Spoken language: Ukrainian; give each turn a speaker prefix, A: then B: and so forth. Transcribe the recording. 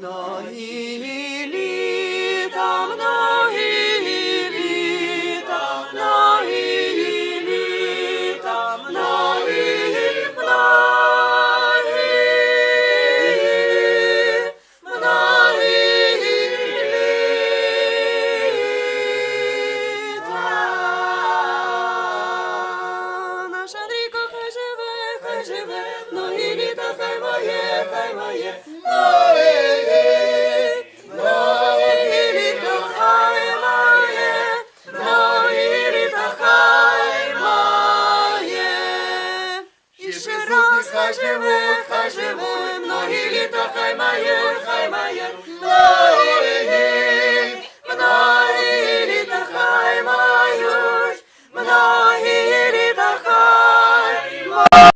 A: Многие літа, многие літа, многие літа, многие, многие, многие літа. Наш Андрійко хай живе, хай живе, многі літа, хай моє, хай моє, раз хай живе, хай живе, многі літа хай